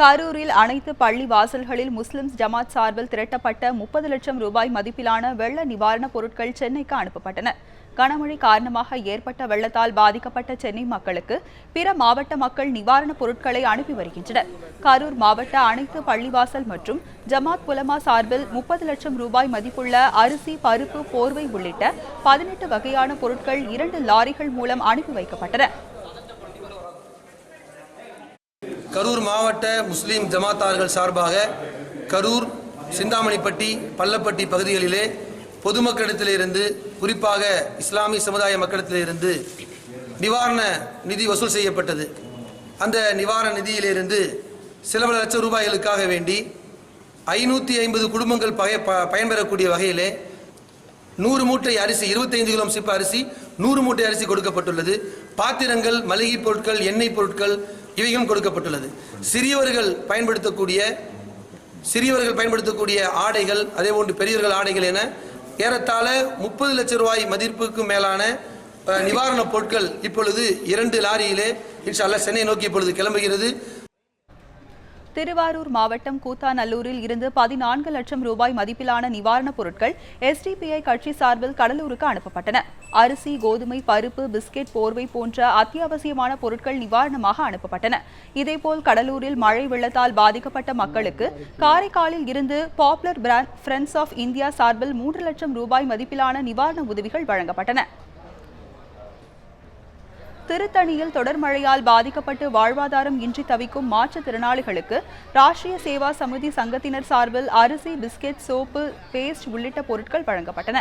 கரூரில் அனைத்து பள்ளி வாசல்களில் முஸ்லிம்ஸ் ஜமாத் சார்பில் திரட்டப்பட்ட முப்பது லட்சம் ரூபாய் மதிப்பிலான வெள்ள நிவாரணப் பொருட்கள் சென்னைக்கு அனுப்பப்பட்டன. கனமழை காரணமாக ஏற்பட்ட வெள்ளத்தால் பாதிக்கப்பட்ட சென்னை மக்களுக்கு பிற மாவட்ட மக்கள் நிவாரணப் பொருட்களை அனுப்பி வருகின்றனர். கரூர் மாவட்ட அனைத்து பள்ளிவாசல் மற்றும் ஜமாத் புலமா சார்பில் முப்பது லட்சம் ரூபாய் மதிப்புள்ள அரிசி பருப்பு போர்வை உள்ளிட்ட பதினெட்டு வகையான பொருட்கள் இரண்டு லாரிகள் மூலம் அனுப்பி வைக்கப்பட்டன. கரூர் மாவட்ட முஸ்லீம் ஜமாத்தார்கள் சார்பாக கரூர் சிந்தாமணிப்பட்டி பள்ளப்பட்டி பகுதிகளிலே பொதுமக்களிடத்திலிருந்து குறிப்பாக இஸ்லாமிய சமுதாய மக்களிடத்திலிருந்து நிவாரண நிதி வசூல் செய்யப்பட்டது. அந்த நிவாரண நிதியிலிருந்து சில பல லட்சம் ரூபாய்களுக்காக வேண்டி ஐநூற்றி ஐம்பது குடும்பங்கள் பய ப- பயன்பெறக்கூடிய வகையிலே நூறு மூட்டை அரிசி 25 கிலோ சிப்பு அரிசி நூறு மூட்டை அரிசி கொடுக்கப்பட்டுள்ளது. பாத்திரங்கள் மளிகை பொருட்கள் எண்ணெய் பொருட்கள் இவைகளும் கொடுக்கப்பட்டுள்ளது. சிறியவர்கள் பயன்படுத்தக்கூடிய சிறியவர்கள் பயன்படுத்தக்கூடிய ஆடைகள் அதே போன்று பெரியவர்கள் ஆடைகள் என ஏறத்தாழ முப்பது லட்சம் ரூபாய் மதிப்புக்கு மேலான நிவாரணப் பொருட்கள் இப்பொழுது இரண்டு லாரியிலே இன்ஷா அல்லாஹ் சென்னை நோக்கி இப்பொழுது கிளம்புகிறது. திருவாரூர் மாவட்டம் கூத்தாநல்லூரில் இருந்து பதினான்கு லட்சம் ரூபாய் மதிப்பிலான நிவாரணப் பொருட்கள் எஸ்டிபிஐ கட்சி சார்பில் கடலூருக்கு அனுப்பப்பட்டன. அரிசி கோதுமை பருப்பு பிஸ்கெட் போர்வை போன்ற அத்தியாவசியமான பொருட்கள் நிவாரணமாக அனுப்பப்பட்டன. இதேபோல் கடலூரில் மழை வெள்ளத்தால் பாதிக்கப்பட்ட மக்களுக்கு காரைக்காலில் இருந்து Popular Front friends of India சார்பில் மூன்று லட்சம் ரூபாய் மதிப்பிலான நிவாரண உதவிகள் வழங்கப்பட்டன. திருத்தணியில் தொடர் மழையால் பாதிக்கப்பட்டு வாழ்வாதாரம் இன்றி தவிக்கும் மாற்றுத்திறனாளிகளுக்கு ராஷ்டிரிய சேவா சமிதி சங்கத்தினர் சார்பில் அரிசி பிஸ்கெட் சோப்பு பேஸ்ட் உள்ளிட்ட பொருட்கள் வழங்கப்பட்டன.